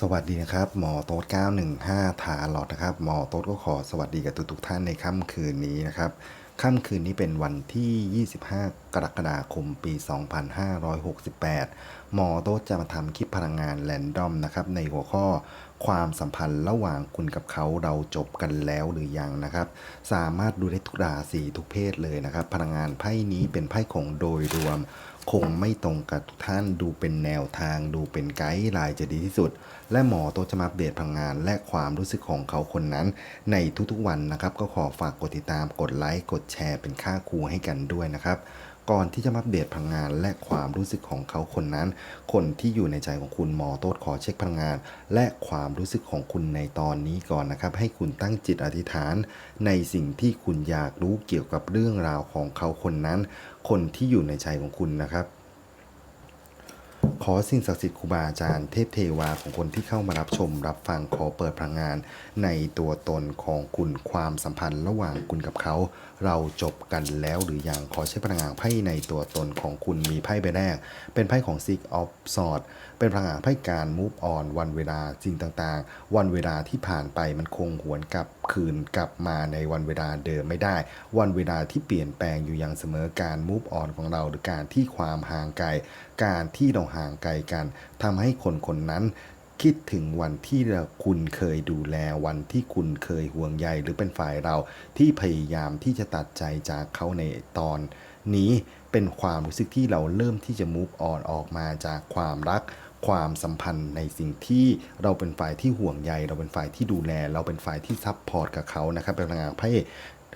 สวัสดีนะครับหมอโต๊ด915ถาหลอดนะครับหมอโต๊ดก็ขอสวัสดีกับทุกๆท่านในค่ำคืนนี้นะครับค่ำคืนนี้เป็นวันที่ 25 กรกฎาคม ปี 2568 หมอโต๊ดจะมาทำคลิปพลังงานแรนดอมนะครับในหัวข้อความสัมพันธ์ระหว่างคุณกับเขาเราจบกันแล้วหรือยังนะครับ สามารถดูได้ทุกราศีทุกเพศเลยนะครับ พลังงานไพ่นี้เป็นไพ่ของโดยรวม คงไม่ตรงกับทุกท่านดูเป็นแนวทางดูเป็นไกด์ไลน์จะดีที่สุด และหมอโตจะมาอัปเดตพลังงาน และความรู้สึกของเขาคนนั้น ในทุกๆวันนะครับ ก็ขอฝากกดติดตามกดไลค์กดแชร์เป็นค่าครูให้กันด้วยนะครับก่อนที่จะมาอัปเดตพลังงานและความรู้สึกของเขาคนนั้น คนที่อยู่ในใจของคุณหมอโต๊ดขอเช็คพลังงาน และความรู้สึกของคุณในตอนนี้ก่อนนะครับ ให้คุณตั้งจิตอธิษฐาน ในสิ่งที่คุณอยากรู้เกี่ยวกับเรื่องราวของเขาคนนั้น คนที่อยู่ในใจของคุณนะครับ ขอสิ่งศักดิ์สิทธิ์ครูบาอาจารย์เทพเทวาของคนที่เข้ามารับชมรับฟังขอเปิดพลังงาน ในตัวตนของคุณความสัมพันธ์ระหว่างคุณกับเขาเราจบกันแล้วหรือยังขอใช้พลังงานไพ่ในตัวตนของคุณมีไพ่ใบแรก เป็นไพ่ของ Six of Swords เป็นพลังงานไพ่การ move on วันเวลาสิ่งต่างๆ วันเวลาที่ผ่านไปมันคงหวนกลับคืนกลับมาในวันเวลาเดิมไม่ได้ วันเวลาที่เปลี่ยนแปลงอยู่อย่างเสมอการ move on ของเราหรือการที่ความห่างไกล การที่เราห่างไกลกันทำให้คนคนนั้น คิดถึงวันที่คุณเคยดูแลวันที่คุณเคยห่วงใยหรือเป็นฝ่ายเราที่พยายามที่จะตัดใจจากเขาในตอนนี้เป็นความรู้สึกที่เราเริ่มที่จะ move on ออกมาจากความรัก ความสัมพันธ์ในสิ่งที่เราเป็นฝ่ายที่ห่วงใย เราเป็นฝ่ายที่ดูแล เราเป็นฝ่ายที่ซับพอร์ตกับเขานะครับเป็นพลังงานไพ่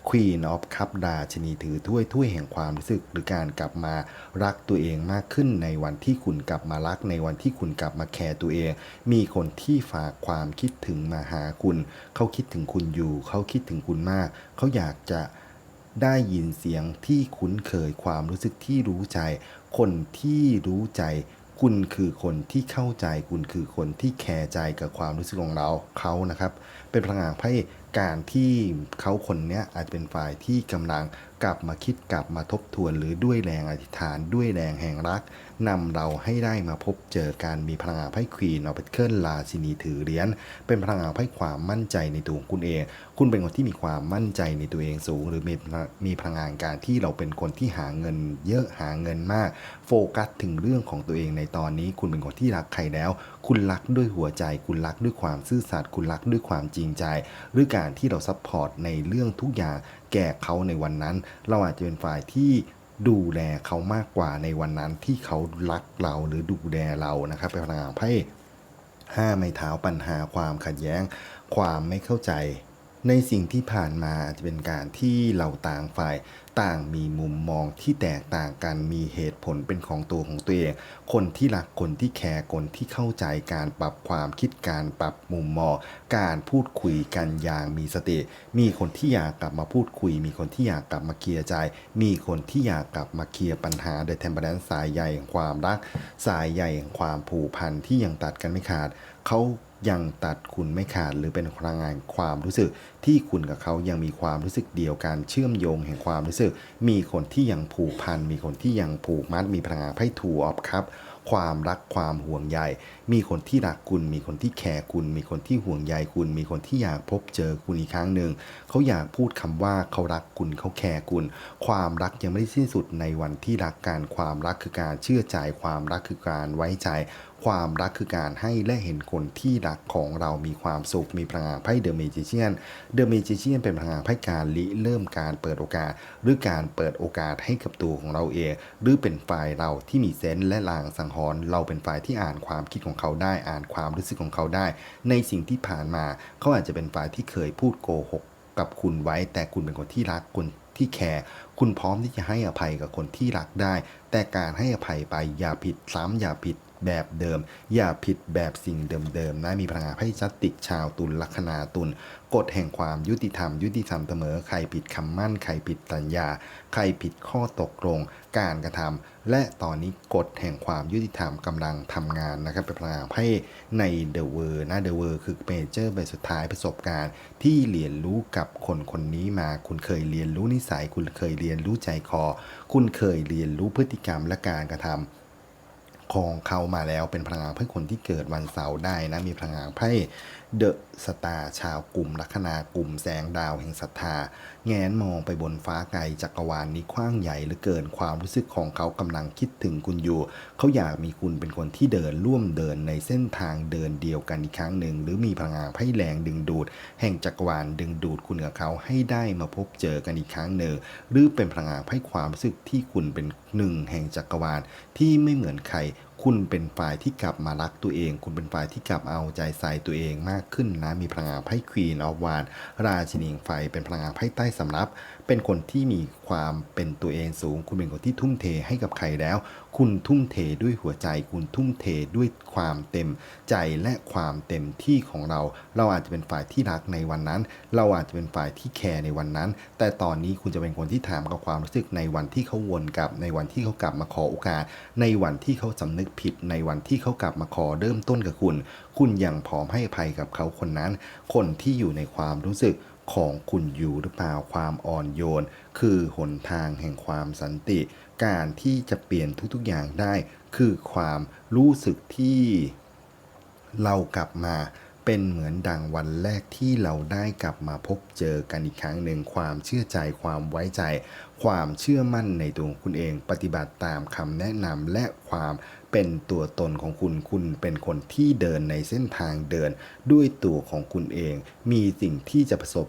Queen of Cup ดาชนีถือถ้วยถ้วยแห่งความรู้สึก หรือการกลับมารักตัวเองมากขึ้นในวันที่คุณกลับมารักในวันที่คุณกลับมาแคร์ตัวเอง มีคนที่ฝากความคิดถึงมาหาคุณ เขาคิดถึงคุณอยู่ เขาคิดถึงคุณมาก เขาอยากจะได้ยินเสียงที่คุ้นเคยความรู้สึกที่รู้ใจ คนที่รู้ใจ คุณคือคนที่เข้าใจ คุณคือคนที่แคร์ใจกับความรู้สึกของเราเขานะครับ เป็นพลังงานไพ่ การที่เขาคนนี้อาจจะเป็นฝ่ายที่กำลัง กลับมาคิดกลับมาทบทวนหรือด้วยแรงอธิษฐาน ด้วยแรงแห่งรักนำเราให้ได้มาพบเจอการมีพลังงานไพ่ควีนเอาไปเคลื่อนราชินีถือเหรียญเป็นพลังงานไพ่ความมั่นใจในตัวคุณเอง คุณเป็นคนที่มีความมั่นใจในตัวเองสูง หรือมีมีพลังงานการที่เราเป็นคนที่หาเงิน เยอะหาเงินมาก โฟกัสถึงเรื่องของตัวเองในตอนนี้ คุณเป็นคนที่รักใครแล้ว คุณรักด้วยหัวใจ คุณรักด้วยความซื่อสัตย์คุณรักด้วยความจริงใจ หรือการที่เราซัพพอร์ตในเรื่องทุกอย่าง แก่เขาในวันนั้น เราอาจจะเป็นฝ่ายที่ดูแลเขามากกว่าในวันนั้นที่เขารักเราหรือดูแลเรานะครับเป็นพลังงานไพ่ห้าไม้เท้าปัญหาความขัดแย้ง ความไม่เข้าใจ ในสิ่งที่ผ่านมาอาจจะเป็นการที่เราต่างฝ่ายต่างมีมุมมองที่แตกต่างกันมีเหตุผลเป็นของตัวของตัวเอง คนที่รักคนที่แคร์คนที่เข้าใจการปรับความคิดการปรับมุมมองการพูดคุยกันอย่างมีสติ มีคนที่อยากกลับมาพูดคุย มีคนที่อยากกลับมาเคลียร์ใจ มีคนที่อยากกลับมาเคลียร์ปัญหา The Temperance สายใหญ่แห่งความรัก สายใหญ่แห่งความผูกพันที่ยังตัดกันไม่ขาดเขา ยังตัดคุณไม่ขาดหรือเป็นพลังงานความรู้สึก ที่คุณกับเขายังมีความรู้สึกเดียวกันเชื่อมโยงแห่งความรู้สึก มีคนที่ยังผูกพัน มีคนที่ยังผูกมัด มีพลังงานไพ่ทูออฟครับความรักความห่วงใย มีคนที่รักคุณ มีคนที่แคร์คุณ มีคนที่ห่วงใยคุณ มีคนที่อยากพบเจอคุณอีกครั้งหนึ่ง เขาอยากพูดคำว่าเขารักคุณเขาแคร์คุณ ความรักยังไม่ได้สิ้นสุดในวันที่รักกันความรักคือการเชื่อใจ ความรักคือการไว้ใจ ความรักคือการให้และเห็นคนที่รักของเรามีความสุข มีพลังงานไพ่เดอะเมจิเชียนเดอะเมจิเชียนเป็นพลังงานไพ่การริเริ่มการเปิดโอกาส หรือการเปิดโอกาสให้กับตัวของเราเอง หรือเป็นฝ่ายเราที่มีเซนส์และลางสังหรณ์เราเป็นฝ่ายที่อ่านความคิดของเขาได้ อ่านความรู้สึกของเขาได้ ในสิ่งที่ผ่านมา เขาอาจจะเป็นฝ่ายที่เคยพูดโกหกกับคุณไว้ แต่คุณเป็นคนที่รักคนที่แคร์คุณพร้อมที่จะให้อภัยกับคนที่รักได้ แต่การให้อภัยไปอย่าผิดซ้ำอย่าผิด แบบเดิม อย่าผิดแบบสิ่งเดิมๆนะมีพลังงานให้จัดติกชาวตุลลัคนาตุลกฎแห่งความยุติธรรม ยุติธรรมเสมอใครผิดคำมั่น ใครผิดสัญญา ใครผิดข้อตกลง การกระทำและตอนนี้กฎแห่งความยุติธรรมกำลังทำงานนะครับเป็นพลังงานให้ในเดอะเวอร์นะเดอะเวอร์คือเมเจอร์ใบสุดท้ายประสบการณ์ที่เรียนรู้กับคนคนนี้มา คุณเคยเรียนรู้นิสัย คุณเคยเรียนรู้ใจคอ คุณเคยเรียนรู้พฤติกรรมและการกระทำ ของเขามาแล้วเป็นพลังงานไพ่คนที่เกิดวันเสาร์ได้นะมีพลังงานไพ่ เดอะสตาชาวกลุ่มลัคนากลุ่มแสงดาวแห่งศรัทธา แงนมองไปบนฟ้าไกลจักรวาลนี้กว้างใหญ่เหลือเกินความรู้สึกของเขากำลังคิดถึงคุณอยู่ เขาอยากมีคุณเป็นคนที่เดินร่วมเดินในเส้นทางเดินเดียวกันอีกครั้งหนึ่ง หรือมีพลังงานไพ่แรงดึงดูด แห่งจักรวาลดึงดูดคุณกับเขาให้ได้มาพบเจอกันอีกครั้งหนึ่ง หรือเป็นพลังงานไพ่ความรู้สึกที่คุณเป็นหนึ่งแห่งจักรวาลที่ไม่เหมือนใคร คุณเป็นฝ่ายที่กลับมารักตัวเอง คุณเป็นฝ่ายที่กลับเอาใจใส่ตัวเองมากขึ้นนะ มีพลังงานไพ่ควีนออฟวานราชินีแห่งไฟเป็นพลังงานไพ่ใต้สำรับ เป็นคนที่มีความเป็นตัวเองสูง คุณเป็นคนที่ทุ่มเทให้กับใครแล้ว คุณทุ่มเทด้วยหัวใจ คุณทุ่มเทด้วยความเต็มใจและความเต็มที่ของเรา เราอาจจะเป็นฝ่ายที่รักในวันนั้น เราอาจจะเป็นฝ่ายที่แคร์ในวันนั้น แต่ตอนนี้คุณจะเป็นคนที่ถามกับความรู้สึกในวันที่เขาวนกลับ ในวันที่เขากลับมาขอโอกาส ในวันที่เขาสำนึกผิด ในวันที่เขากลับมาขอเริ่มต้นกับคุณ คุณยังพร้อมให้อภัยกับเขาคนนั้น คนที่อยู่ในความรู้สึก ของคุณอยู่หรือเปล่าความอ่อนโยน คือหนทางแห่งความสันติ การที่จะเปลี่ยนทุกๆอย่างได้ คือความรู้สึกที่เรากลับมาเป็นเหมือนดังวันแรกที่เราได้กลับมาพบเจอกันอีกครั้งหนึ่งความเชื่อใจความไว้ใจ ความเชื่อมั่นในตัวคุณเอง ปฏิบัติตามคำแนะนำและความเป็นตัวตนของคุณคุณเป็นคนที่เดินในเส้นทางเดิน ด้วยตัวของคุณเอง มีสิ่งที่จะประสบ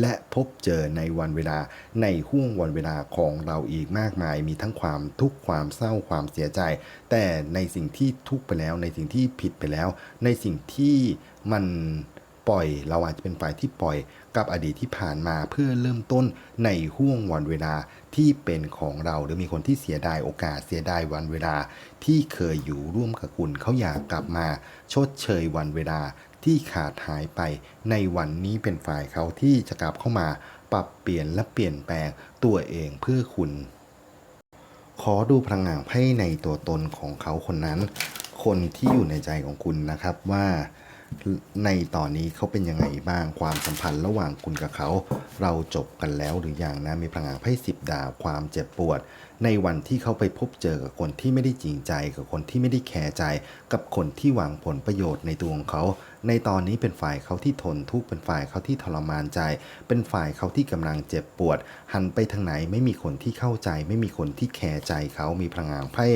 และพบเจอในวันเวลาในห่วงวันเวลาของเราอีกมากมาย มีทั้งความทุกข์ความเศร้าความเสียใจ แต่ในสิ่งที่ทุกข์ไปแล้ว ในสิ่งที่ผิดไปแล้ว ในสิ่งที่มันปล่อยเราอาจจะเป็นฝ่ายที่ปล่อยกับอดีตที่ผ่านมาเพื่อเริ่มต้นในห่วงวันเวลาที่เป็นของเราหรือมีคนที่เสียดายโอกาสเสียดายวันเวลา ที่เคยอยู่ร่วมกับคุณเขาอยากกลับมาชดเชยวันเวลา ที่ขาดหายไปในวันนี้เป็นฝ่ายเขาที่จะกลับเข้ามาปรับเปลี่ยนและเปลี่ยนแปลงตัวเองเพื่อคุณ ขอดูพลังงานไพ่ในตัวตนของเขาคนนั้น คนที่อยู่ในใจของคุณนะครับว่าในตอนนี้เขาเป็นยังไงบ้างความสัมพันธ์ระหว่างคุณกับเขา เราจบกันแล้วหรือยังนะมีพลังงานไพ่สิบดาบความเจ็บปวดในวันที่เขาไปพบเจอกับคนที่ไม่ได้จริงใจ กับคนที่ไม่ได้แคร์ใจ กับคนที่หวังผลประโยชน์ในตัวของเขา ในตอนนี้เป็นฝ่ายเขาที่ทนทุกข์เป็นฝ่ายเขาที่ทรมานใจ เป็นฝ่ายเขาที่กำลังเจ็บปวด หันไปทางไหนไม่มีคนที่เข้าใจ ไม่มีคนที่แคร์ใจเขามีพลังงานไพ่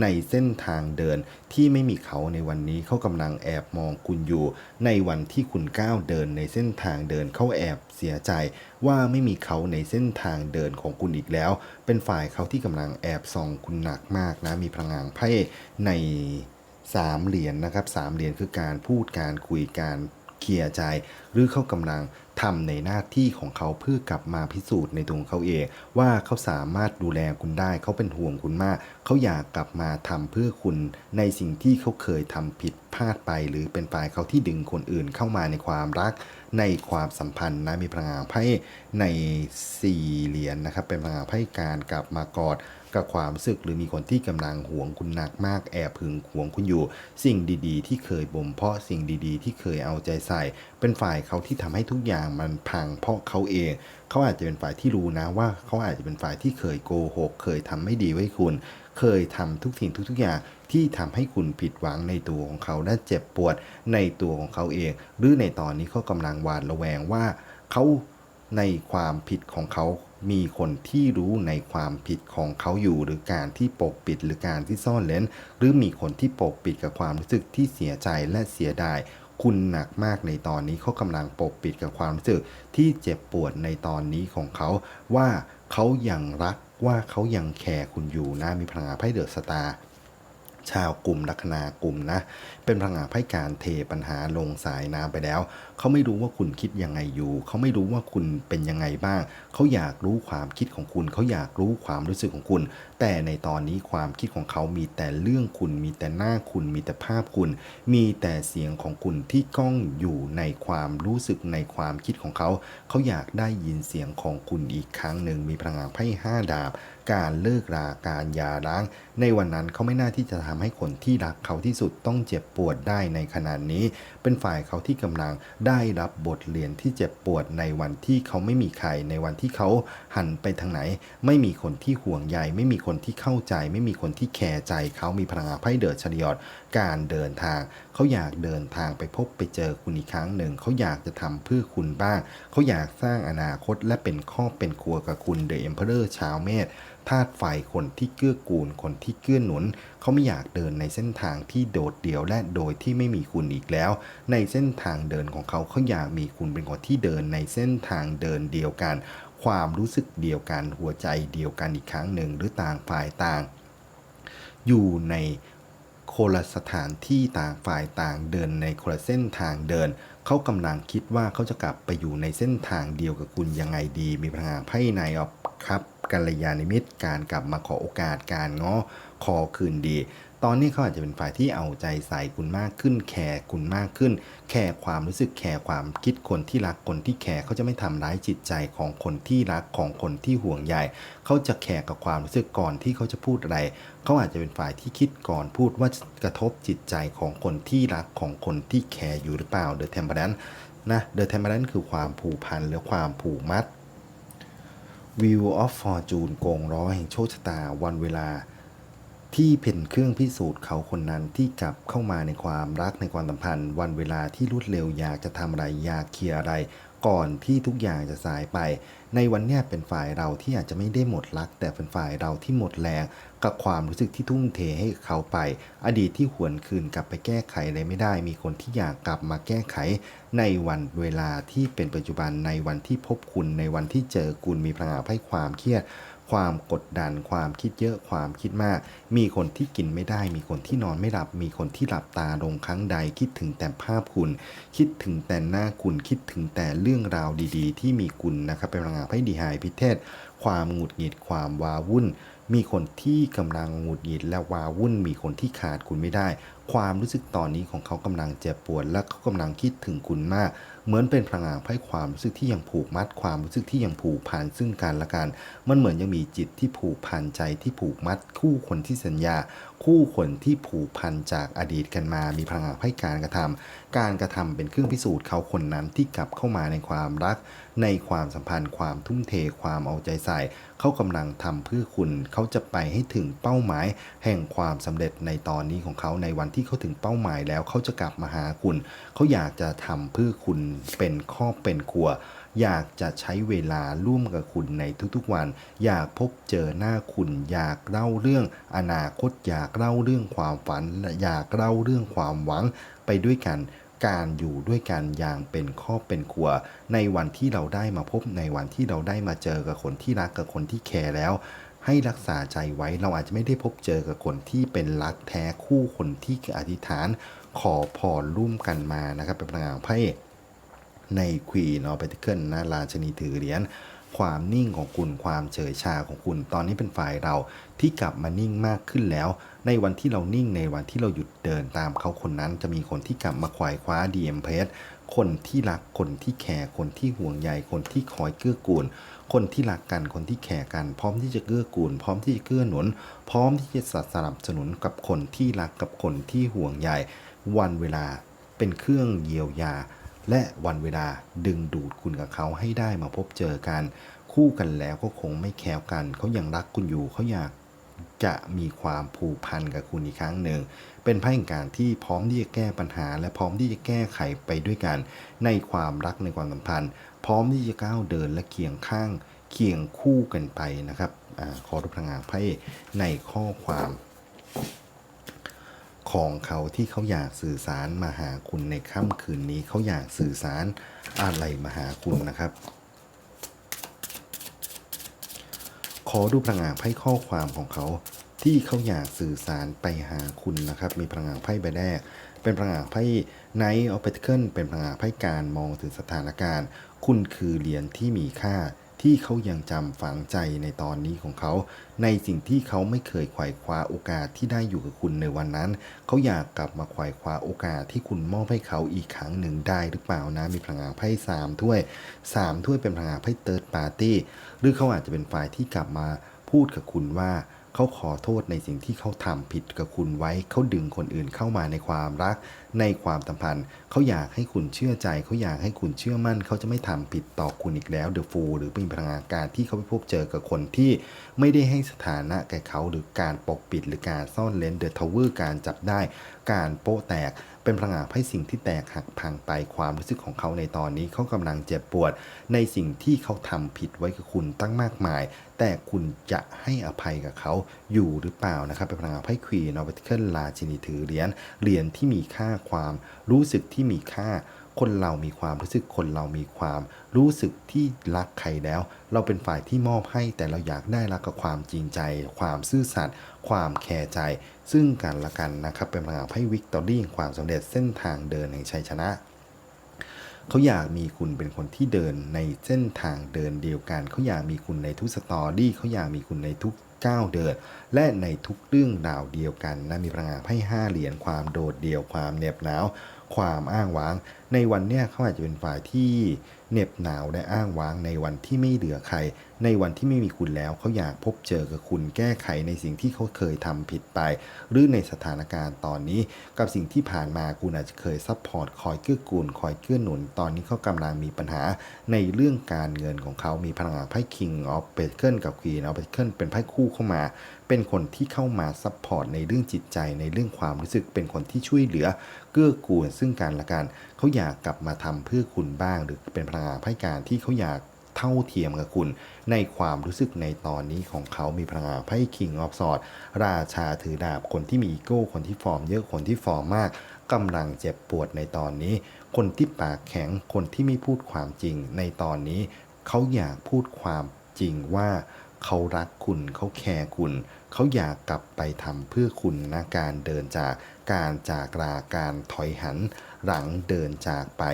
ในเส้นทางเดินที่ไม่มีเขาในวันนี้เขากำลังแอบมองคุณอยู่ ในวันที่คุณก้าวเดินในเส้นทางเดินเขาแอบ เสียใจว่าไม่มีเขาในเส้นทางเดินของคุณอีกแล้ว เป็นฝ่ายเขาที่กำลังแอบส่องคุณหนักมากนะ มีพลังงานไพ่ในสามเหรียญนะครับสามเหรียญคือการพูดการคุยการเคลียร์ใจ หรือเขากำลังทำในหน้าที่ของเขาเพื่อกลับมาพิสูจน์ในตัวงเขาเอง ว่าเขาสามารถดูแลคุณได้ เขาเป็นห่วงคุณมาก เขาอยากกลับมาทำเพื่อคุณในสิ่งที่เขาเคยทำผิดพลาดไป หรือเป็นฝ่ายเขาที่ดึงคนอื่นเข้ามาในความรัก ในความสัมพันธ์นะมีพลังงานไพ่ในสี่เหรียญนะครับเป็นพลังงานไพ่การกลับมากอดกับความรู้สึกหรือมีคนที่กำลังหวงคุณหนักมากแอบหึงหวงคุณอยู่ สิ่งดีๆ ที่เคยบ่มเพาะสิ่งดีๆ ที่เคยเอาใจใส่ เป็นฝ่ายเขาที่ทำให้ทุกอย่างมันพังเพราะเขาเอง เขาอาจจะเป็นฝ่ายที่รู้นะว่าเขาอาจจะเป็นฝ่ายที่เคยโกหก เคยทำไม่ดีไว้คุณ เคยทำทุกสิ่งทุกๆอย่างที่ทำให้คุณผิดหวังในตัวของเขาและเจ็บปวดในตัวของเขาเอง หรือในตอนนี้เขากำลังหวาดระแวงว่าเขาในความผิดของเขามีคนที่รู้ในความผิดของเขาอยู่ หรือการที่ปกปิดหรือการที่ซ่อนเล้น หรือมีคนที่ปกปิดกับความรู้สึกที่เสียใจและเสียดาย คุณหนักมากในตอนนี้เขากำลังปกปิดกับความรู้สึกที่เจ็บปวดในตอนนี้ของเขา ว่าเขายังรัก ว่าเขายังแคร์คุณอยู่นะมีพลังงานไพ่เดอะสตาร์ชาวกลุ่มลัคนากลุ่มนะ เป็นพลังงานไพ่การเทปัญหาลงสายน้ำไปแล้ว เขาไม่รู้ว่าคุณคิดยังไงอยู่ เขาไม่รู้ว่าคุณเป็นยังไงบ้าง เขาอยากรู้ความคิดของคุณ เขาอยากรู้ความรู้สึกของคุณ แต่ในตอนนี้ความคิดของเขามีแต่เรื่องคุณ มีแต่หน้าคุณ มีแต่ภาพคุณ มีแต่เสียงของคุณที่ก้องอยู่ในความรู้สึกในความคิดของเขา เขาอยากได้ยินเสียงของคุณอีกครั้งหนึ่ง มีพลังงานไพ่ห้าดาบ การเลิกรา การยาร้าง ในวันนั้นเขาไม่น่าที่จะทำให้คนที่รักเขาที่สุดต้องเจ็บปปวดได้ในขณะนี้ เป็นฝ่ายเขาที่กำลังได้รับบทเรียนที่เจ็บปวดในวันที่เขาไม่มีใคร ในวันที่เขาหันไปทางไหน ไม่มีคนที่ห่วงใย ไม่มีคนที่เข้าใจ ไม่มีคนที่แคร์ใจ เขามีพลังงานไพ่เดือดชริยอดการเดินทาง เขาอยากเดินทางไปพบไปเจอคุณอีกครั้งหนึ่ง เขาอยากจะทำเพื่อคุณบ้าง เขาอยากสร้างอนาคตและเป็นครอบเป็นครัวกับคุณเดอะเอ็มเพอเรอร์ชาวเมษ ธาตุไฟคนที่เกื้อกูลคนที่เกื้อหนุน เขาไม่อยากเดินในเส้นทางที่โดดเดี่ยวและโดยที่ไม่มีคุณอีกแล้ว ในเส้นทางเดินของเขาเขาอยากมีคุณเป็นคนที่เดินในเส้นทางเดินเดียวกัน ความรู้สึกเดียวกันหัวใจเดียวกันอีกครั้งหนึ่งหรือต่างฝ่ายต่าง อยู่ในคนละสถานที่ต่างฝ่ายต่างเดินในคนละเส้นทางเดิน เขากำลังคิดว่าเขาจะกลับไปอยู่ในเส้นทางเดียวกับคุณยังไงดี มีพลังงานไพ่ในออกครับ กัลยาณมิตร การกลับมาขอโอกาสการง้อขอคืนดี ตอนนี้เขาอาจจะเป็นฝ่ายที่เอาใจใส่คุณมากขึ้น แคร์คุณมากขึ้น แคร์ความรู้สึกแคร์ความคิดคนที่รักคนที่แคร์เขาจะไม่ทำร้ายจิตใจของคนที่รักของคนที่ห่วงใยเขาจะแคร์กับความรู้สึกก่อนที่เขาจะพูดอะไรเขาอาจจะเป็นฝ่ายที่คิดก่อนพูดว่ากระทบจิตใจของคนที่รักของคนที่แคร์อยู่หรือเปล่าเดอะเทมเพลนนะเดอะเทมเพลนคือความผูกพันหรือความผูกมัด View of Fortune โกงร้อแห่งโชคชะตาวันเวลา ที่เป็นเครื่องพิสูจน์เขาคนนั้นที่กลับเข้ามาในความรักในความสัมพันธ์ วันเวลาที่รวดเร็วอยากจะทำอะไรอยากเคลียร์อะไร ก่อนที่ทุกอย่างจะสายไป ในวันเนี้ยเป็นฝ่ายเราที่อาจจะไม่ได้หมดรัก แต่เป็นฝ่ายเราที่หมดแรง กับความรู้สึกที่ทุ่มเทให้เขาไป อดีตที่หวนคืนกลับไปแก้ไขอะไรไม่ได้ มีคนที่อยากกลับมาแก้ไข ในวันเวลาที่เป็นปัจจุบันในวันที่พบคุณในวันที่เจอคุณมีพลังงานให้ความเครียด ความกดดัน ความคิดเยอะความคิดมาก มีคนที่กินไม่ได้ มีคนที่นอนไม่หลับ มีคนที่หลับตาลงครั้งใด คิดถึงแต่ภาพคุณ คิดถึงแต่หน้าคุณคิดถึงแต่เรื่องราวดีๆ ที่มีคุณนะครับเป็นพลังงานไพ่ดีไฮพิเทศ ความหงุดหงิดความวาวุ่น มีคนที่กำลังหงุดหงิดและวาวุ่น มีคนที่ขาดคุณไม่ได้ ความรู้สึกตอนนี้ของเขากำลังเจ็บปวดและเขากำลังคิดถึงคุณมาก เหมือนเป็นพลังงานไพ่ความรู้สึกที่ยังผูกมัดความรู้สึกที่ยังผูกพันซึ่งกันและกัน มันเหมือนยังมีจิตที่ผูกพันใจที่ผูกมัด คู่คนที่สัญญา คู่คนที่ผูกพันจากอดีตกันมา มีพลังงานให้การกระทำ การกระทำเป็นเครื่องพิสูจน์เขาคนนั้นที่กลับเข้ามาในความรัก ในความสัมพันธ์ ความทุ่มเท ความเอาใจใส่ เขากำลังทำเพื่อคุณ เขาจะไปให้ถึงเป้าหมาย แห่งความสำเร็จในตอนนี้ของเขาในวันที่เขาถึงเป้าหมายแล้วเขาจะกลับมาหาคุณ เขาอยากจะทำเพื่อคุณเป็นครอบเป็นครัว อยากจะใช้เวลาร่วมกับคุณในทุกๆวัน อยากพบเจอหน้าคุณ อยากเล่าเรื่องอนาคต อยากเล่าเรื่องความฝัน อยากเล่าเรื่องความหวังไปด้วยกันการอยู่ด้วยกันอย่างเป็นครอบเป็นครัว ในวันที่เราได้มาพบในวันที่เราได้มาเจอกับคนที่รักกับคนที่แคร์แล้ว ให้รักษาใจไว้เราอาจจะไม่ได้พบเจอกับคนที่เป็นรักแท้คู่คนที่อธิษฐาน ขอพรร่วมกันมานะครับเป็นพลังงานของไพ่ ในควีนอ p ปติเคิลนะราชนีถือเหรียญความนิ่งของคุณความเฉยชาของคุณ ตอนนี้เป็นฝ่ายเราที่กลับมานิ่งมากขึ้นแล้ว ในวันที่เรานิ่งในวันที่เราหยุดเดินตามเขาคนนั้น จะมีคนที่กลับมาควายคว้าดีเอ็มเพสคนที่รักคนที่แคร์คนที่ห่วงใยคนที่คอยเกื้อกูล คนที่รักกันคนที่แคร์กัน พร้อมที่จะเกื้อกูล พร้อมที่จะเกื้อหนุน พร้อมที่จะสนับสนุนกับคนที่รักกับคนที่ห่วงใยวันเวลาเป็นเครื่องเยียวยา และวันเวลาดึงดูดคุณกับเขาให้ได้มาพบเจอกัน คู่กันแล้วก็คงไม่แคล้วกัน เขายังรักคุณอยู่เขาอยากจะมีความผูกพันกับคุณอีกครั้งหนึ่ง เป็นไพ่แห่งการที่พร้อมที่จะแก้ปัญหา และพร้อมที่จะแก้ไขไปด้วยกัน ในความรักในความสัมพันธ์ พร้อมที่จะก้าวเดินและเคียงข้างเคียงคู่กันไปนะครับอขอรับพลังงานไพ่ในข้อความ ของเขาที่เขาอยากสื่อสารมาหาคุณในค่ำคืนนี้เขาอยากสื่อสารอะไรมาหาคุณนะครับ ขอดูพลังงานไพ่ข้อความของเขา ที่เขาอยากสื่อสารไปหาคุณนะครับ มีพลังงานไพ่ใบแรก เป็นพลังงานไพ่ไนท์ออฟเปเคิลเป็นพลังงานไพ่การมองถึงสถานการณ์ คุณคือเหรียญที่มีค่า ที่เขายังจำฝังใจในตอนนี้ของเขา ในสิ่งที่เขาไม่เคยไขว่คว้าโอกาสที่ได้อยู่กับคุณในวันนั้น เขาอยากกลับมาไขว่คว้าโอกาสที่คุณมอบให้เขาอีกครั้งหนึ่งได้หรือเปล่านะ มีพลังงานไพ่สามถ้วยสามถ้วยเป็นพลังงานไพ่เติร์ดปาร์ตี้หรือเขาอาจจะเป็นฝ่ายที่กลับมาพูดกับคุณว่า เขาขอโทษในสิ่งที่เขาทำผิดกับคุณไว้ เขาดึงคนอื่นเข้ามาในความรัก ในความสัมพันธ์ เขาอยากให้คุณเชื่อใจ เขาอยากให้คุณเชื่อมั่น เขาจะไม่ทำผิดต่อคุณอีกแล้วเดอะฟูหรือเป็นพลังงานการที่เขาไปพบเจอกับคนที่ไม่ได้ให้สถานะแก่เขาหรือการปกปิดหรือการซ่อนเลนเดอะทาวเวอร์การจับได้ การโป๊แตก เป็นพลังงานให้สิ่งที่แตกหักพังไปความรู้สึกของเขาในตอนนี้เขากำลังเจ็บปวด ในสิ่งที่เขาทำผิดไว้กับคุณตั้งมากมาย แต่คุณจะให้อภัยกับเขาอยู่หรือเปล่านะครับ เป็นพลังงานไพ่ควีนอเวติเคิลลาชินีถือเหรียญเหรียญที่มีค่าความรู้สึกที่มีค่าคนเรามีความรู้สึกคนเรามีความรู้สึกที่รักใครแล้ว เราเป็นฝ่ายที่มอบให้แต่เราอยากได้รักกับความจริงใจ ความซื่อสัตย์ความแคร์ใจ ซึ่งกันและกันนะครับเป็นพลังงานไพ่วิกตอรี่แห่งความสำเร็จเส้นทางเดินแห่งชัยชนะเขาอยากมีคุณเป็นคนที่เดินในเส้นทางเดินเดียวกัน เขาอยากมีคุณในทุกสตอรี่เขาอยากมีคุณในทุกก้าวเดิน และในทุกเรื่องราวเดียวกันนะมีพลังงานให้าเหรียญความโดดเดี่ยวความเหน็บหนาว ความอ้างว้าง ในวันเนี้ยเขาอาจจะเป็นฝ่ายที่เหน็บหนาวและอ้างว้าง ในวันที่ไม่เหลือใคร ในวันที่ไม่มีคุณแล้วเขาอยากพบเจอกับคุณแก้ไขในสิ่งที่เขาเคยทำผิดไป หรือในสถานการณ์ตอนนี้ กับสิ่งที่ผ่านมาคุณอาจจะเคยซัพพอร์ตคอยเกื้อกูลคอยเกื้อหนุน ตอนนี้เขากำลังมีปัญหาในเรื่องการเงินของเขามีพลังงานไพ่ King of p e n t a c l e กับ Queen of p e n t a c l e เป็นไพ่คู่เข้ามา เป็นคนที่เข้ามาซัพพอร์ตในเรื่องจิตใจในเรื่องความรู้สึกเป็นคนที่ช่วยเหลือ เกื้อกูลซึ่งกันและกัน เขาอยากกลับมาทำเพื่อคุณบ้าง หรือเป็นพลังงานไพ่การที่เขาอยากเท่าเทียมกับคุณ ในความรู้สึกในตอนนี้ของเขามีพลังงานไพ่ King of Swords ราชาถือดาบคนที่มีอีโก้คนที่ฟอร์มเยอะคนที่ฟอร์มมากกำลังเจ็บปวดในตอนนี้ คนที่ปากแข็งคนที่ไม่พูดความจริง ในตอนนี้ เขาอยากพูดความจริงว่าเขารักคุณเขาแคร์คุณ เขาอยากกลับไปทำเพื่อคุณนะการเดินจากการจากลาการถอยหันหลังเดินจากไป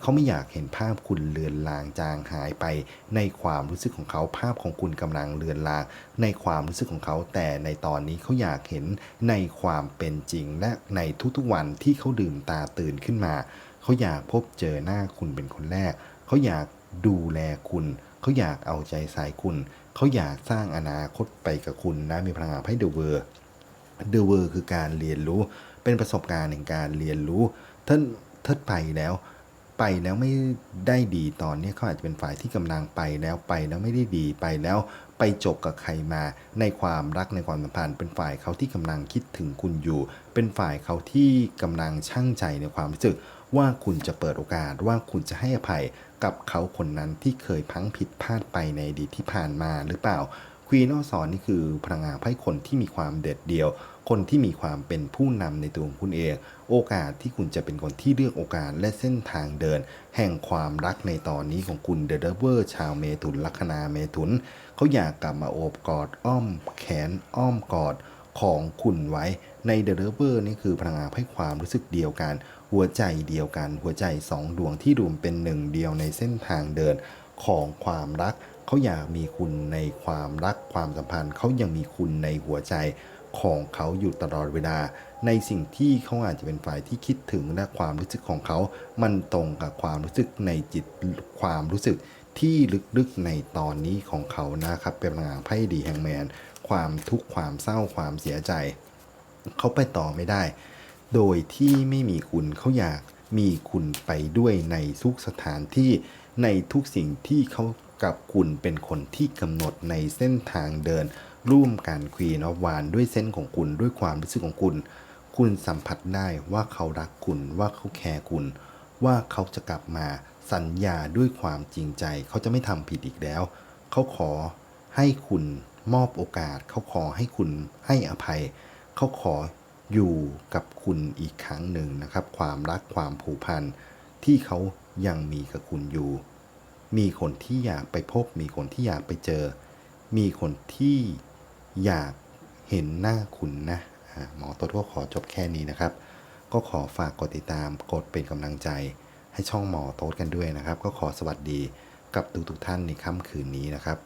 เขาไม่อยากเห็นภาพคุณเลือนลางจางหายไป ในความรู้สึกของเขาภาพของคุณกำลังเลือนลาง ในความรู้สึกของเขาแต่ในตอนนี้เขาอยากเห็นในความเป็นจริง และในทุกๆวันที่เขาดื่มตาตื่นขึ้นมา เขาอยากพบเจอหน้าคุณเป็นคนแรก เขาอยากดูแลคุณเขาอยากเอาใจใส่คุณ เขาอยากสร้างอนาคตไปกับคุณนะมีพลังงานไพ่เดอะเวอร์ เดอะเวอร์คือการเรียนรู้ เป็นประสบการณ์แห่งการเรียนรู้ท่านท่านไปแล้ว ไปแล้วไม่ได้ดีตอนนี้เขาอาจจะเป็นฝ่ายที่กำลังไปแล้วไปแล้วไม่ได้ดีไปแล้วไปจบกับใครมาในความรักในความสัมพันธ์เป็นฝ่ายเขาที่กำลังคิดถึงคุณอยู่ เป็นฝ่ายเขาที่กำลังช่างใจในความรู้สึก ว่าคุณจะเปิดโอกาสว่าคุณจะให้อภัยกับเขาคนนั้นที่เคยพังผิดพลาดไปในอดีตที่ผ่านมาหรือเปล่า ควีนอสอนนี่คือพลังงานไพ่คนที่มีความเด็ดเดี่ยว คนที่มีความเป็นผู้นำในตัวของคุณเอง โอกาสที่คุณจะเป็นคนที่เลือกโอกาสและเส้นทางเดิน แห่งความรักในตอนนี้ของคุณเดอะเดเวอร์ชาวเมถุนลัคนาเมถุน เขาอยากกลับมาโอบกอดอ้อม แขนอ้อมกอดของคุณไว้ในเดอะเ v เวอร์นี่คือพลังงานให้ความรู้สึกเดียวกัน หัวใจเดียวกัน หัวใจสองดวงที่รวมเป็นหนึ่งเดียวในเส้นทางเดินของความรัก เขาอยากมีคุณในความรักความสัมพันธ์ เขายังมีคุณในหัวใจของเขาอยู่ตลอดเวลา ในสิ่งที่เขาอาจจะเป็นฝ่ายที่คิดถึงและความรู้สึกของเขา มันตรงกับความรู้สึกในจิตความรู้สึกที่ลึกๆในตอนนี้ของเขานะครับ เป็นงานไพ่ดีแฮงแมน ความทุกข์ความเศร้าความเสียใจ เขาไปต่อไม่ได้ โดยที่ไม่มีคุณเขาอยากมีคุณไปด้วยในทุกสถานที่ในทุกสิ่งที่เขา กับคุณเป็นคนที่กำหนดในเส้นทางเดิน ร่วมกันควีนอวานด้วยเส้นของคุณด้วยความรู้สึกของคุณ คุณสัมผัสได้ว่าเขารักคุณว่าเขาแคร์คุณ ว่าเขาจะกลับมาสัญญาด้วยความจริงใจ เขาจะไม่ทำผิดอีกแล้ว เขาขอให้คุณมอบโอกาส เขาขอให้คุณให้อภัย เขาขออยู่กับคุณอีกครั้งหนึ่งนะครับ ความรักความผูกพันที่เขายังมีกับคุณอยู่ มีคนที่อยากไปพบ มีคนที่อยากไปเจอ มีคนที่อยากเห็นหน้าคุณนะหมอตัวก็ขอจบแค่นี้นะครับ ก็ขอฝากกดติดตามกดเป็นกำลังใจ ให้ช่องหมอโต๊ดกันด้วยนะครับ ก็ขอสวัสดีกับทุกๆท่านในค่ำคืนนี้นะครับ